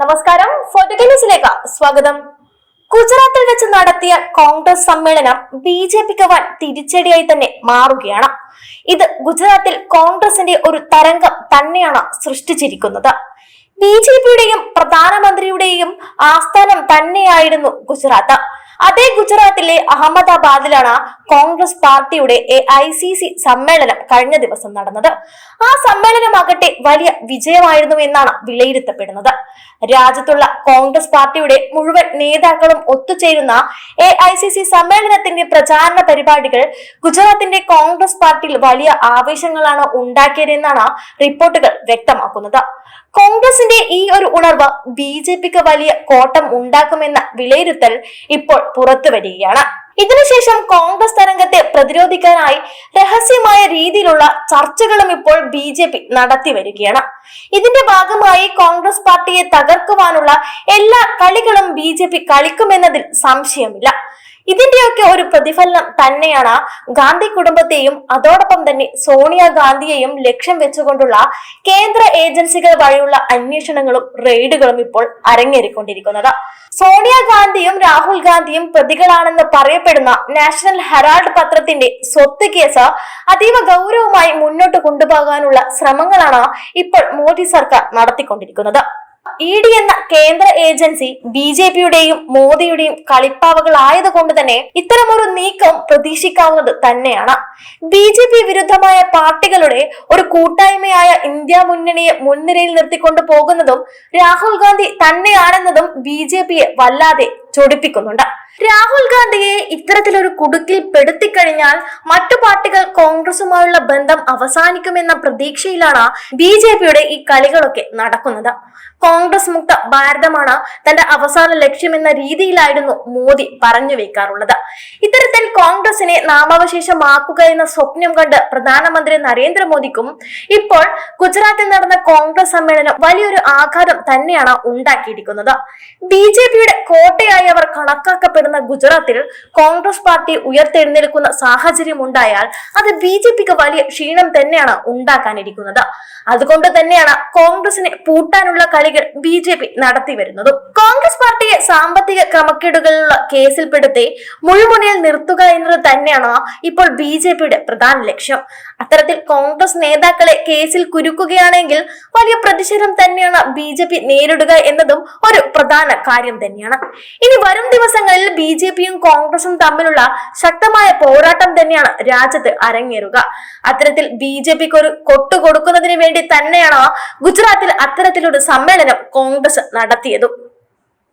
നമസ്കാരം. ന്യൂസിലേക്ക് സ്വാഗതം. ഗുജറാത്തിൽ വെച്ച് നടത്തിയ കോൺഗ്രസ് സമ്മേളനം ബി ജെ പിക്ക് വൻ തിരിച്ചടിയായി തന്നെ മാറുകയാണ്. ഇത് ഗുജറാത്തിൽ കോൺഗ്രസിന്റെ ഒരു തരംഗം തന്നെയാണ് സൃഷ്ടിച്ചിരിക്കുന്നത്. ബി ജെ പിയുടെയും പ്രധാനമന്ത്രിയുടെയും ആസ്ഥാനം തന്നെയായിരുന്നു ഗുജറാത്ത്. അതേ ഗുജറാത്തിലെ അഹമ്മദാബാദിലാണ് കോൺഗ്രസ് പാർട്ടിയുടെ എ ഐ സി സി സമ്മേളനം കഴിഞ്ഞ ദിവസം നടന്നത്. ആ സമ്മേളനമാകട്ടെ വലിയ വിജയമായിരുന്നു എന്നാണ് വിലയിരുത്തപ്പെടുന്നത്. രാജ്യത്തുള്ള കോൺഗ്രസ് പാർട്ടിയുടെ മുഴുവൻ നേതാക്കളും ഒത്തുചേരുന്ന എ ഐ സി സി സമ്മേളനത്തിന്റെ പ്രചാരണ പരിപാടികൾ ഗുജറാത്തിന്റെ കോൺഗ്രസ് പാർട്ടിയിൽ വലിയ ആവേശങ്ങളാണ് ഉണ്ടാക്കിയതെന്നാണ് റിപ്പോർട്ടുകൾ വ്യക്തമാക്കുന്നത്. കോൺഗ്രസിന്റെ ഈ ഒരു ഉണർവ് ബി ജെ പിക്ക് വലിയ കോട്ടം ഉണ്ടാക്കുമെന്ന വിലയിരുത്തൽ ഇപ്പോൾ പുറത്തു വരികയാണ് ഇതിനുശേഷം കോൺഗ്രസ് തരംഗത്തെ പ്രതിരോധിക്കാനായി രഹസ്യമായ രീതിയിലുള്ള ചർച്ചകളും ഇപ്പോൾ ബി ജെ പി നടത്തി വരികയാണ്. ഇതിന്റെ ഭാഗമായി കോൺഗ്രസ് പാർട്ടിയെ തകർക്കുവാനുള്ള എല്ലാ കളികളും ബി ജെ പി കളിക്കുമെന്നതിൽ സംശയമില്ല. ഇതിന്റെയൊക്കെ ഒരു പ്രതിഫലനം തന്നെയാണ് ഗാന്ധി കുടുംബത്തെയും അതോടൊപ്പം തന്നെ സോണിയ ഗാന്ധിയെയും ലക്ഷ്യം വെച്ചുകൊണ്ടുള്ള കേന്ദ്ര ഏജൻസികൾ വഴിയുള്ള അന്വേഷണങ്ങളും റെയ്ഡുകളും ഇപ്പോൾ അരങ്ങേറിക്കൊണ്ടിരിക്കുന്നത്. സോണിയ ഗാന്ധിയും രാഹുൽ ഗാന്ധിയും പ്രതികളാണെന്ന് പറയപ്പെടുന്ന നാഷണൽ ഹെറാൾഡ് പത്രത്തിന്റെ സ്വത്ത് കേസ് അതീവ ഗൗരവമായി മുന്നോട്ട് കൊണ്ടുപോകാനുള്ള ശ്രമങ്ങളാണ് ഇപ്പോൾ മോദി സർക്കാർ നടത്തിക്കൊണ്ടിരിക്കുന്നത്. ഇ ഡി എന്ന കേന്ദ്ര ഏജൻസി ബി ജെ പിയുടെയും മോദിയുടെയും കളിപ്പാവകളായതുകൊണ്ട് തന്നെ ഇത്തരമൊരു നീക്കം പ്രതീക്ഷിക്കാവുന്നത് തന്നെയാണ്. ബി ജെ പി വിരുദ്ധമായ പാർട്ടികളുടെ ഒരു കൂട്ടായ്മയായ ഇന്ത്യ മുന്നണിയെ മുൻനിരയിൽ നിർത്തിക്കൊണ്ടു പോകുന്നതും രാഹുൽ ഗാന്ധി തന്നെയാണെന്നതും ബി ജെ പിയെ വല്ലാതെ ചൊടിപ്പിക്കുന്നുണ്ട്. രാഹുൽ ഗാന്ധിയെ ഇത്തരത്തിലൊരു കുടുക്കിൽ പെടുത്തിക്കഴിഞ്ഞാൽ മറ്റു പാർട്ടികൾ കോൺഗ്രസുമായുള്ള ബന്ധം അവസാനിക്കുമെന്ന പ്രതീക്ഷയിലാണ് ബി ജെ പിയുടെ ഈ കളികളൊക്കെ നടക്കുന്നത്. കോൺഗ്രസ് മുക്ത ഭാരതമാണ് തന്റെ അവസാന ലക്ഷ്യമെന്ന രീതിയിലായിരുന്നു മോദി പറഞ്ഞു വെക്കാറുള്ളത്. ഇത്തരത്തിൽ കോൺഗ്രസിനെ നാമാവശേഷമാക്കുക എന്ന സ്വപ്നം കണ്ട് പ്രധാനമന്ത്രി നരേന്ദ്രമോദിക്കും ഇപ്പോൾ ഗുജറാത്തിൽ നടന്ന കോൺഗ്രസ് സമ്മേളനം വലിയൊരു ആഘാതം തന്നെയാണ് ഉണ്ടാക്കിയിരിക്കുന്നത്. ബി ജെ പിയുടെ കോട്ടയായി അവർ കണക്കാക്കപ്പെടുന്ന ഗുജറാത്തിൽ കോൺഗ്രസ് പാർട്ടി ഉയർത്തെഴുന്നേൽക്കുന്ന സാഹചര്യം ഉണ്ടായാൽ അത് ബി ജെ പിക്ക് വലിയ ക്ഷീണം തന്നെയാണ് ഉണ്ടാക്കാനിരിക്കുന്നത്. അതുകൊണ്ട് തന്നെയാണ് കോൺഗ്രസിനെ പൂട്ടാനുള്ള കളികൾ ബി ജെ പി നടത്തി വരുന്നതും. കോൺഗ്രസ് പാർട്ടിയെ സാമ്പത്തിക ക്രമക്കേടുകളിലുള്ള കേസിൽപ്പെടുത്തി മുഴുമുനയിൽ നിർത്തുക എന്നത് തന്നെയാണ് ഇപ്പോൾ ബി ജെ പിയുടെ പ്രധാന ലക്ഷ്യം. അത്തരത്തിൽ കോൺഗ്രസ് നേതാക്കളെ കേസിൽ കുരുക്കുകയാണെങ്കിൽ വലിയ പ്രതിഷേധം തന്നെയാണ് ബി ജെ പി നേരിടുക എന്നതും ഒരു പ്രധാന കാര്യം തന്നെയാണ്. ഇനി വരും ദിവസങ്ങളിൽ ബി ജെ പിയും കോൺഗ്രസും തമ്മിലുള്ള ശക്തമായ പോരാട്ടം തന്നെയാണ് രാജ്യത്ത് അരങ്ങേറുക. അത്തരത്തിൽ ബി ജെ പിക്ക് ഒരു കൊട്ടുകൊടുക്കുന്നതിന് വേണ്ടി തന്നെയാണ് ഗുജറാത്തിൽ അത്തരത്തിലൊരു സമ്മേളനം കോൺഗ്രസ് നടത്തിയതും.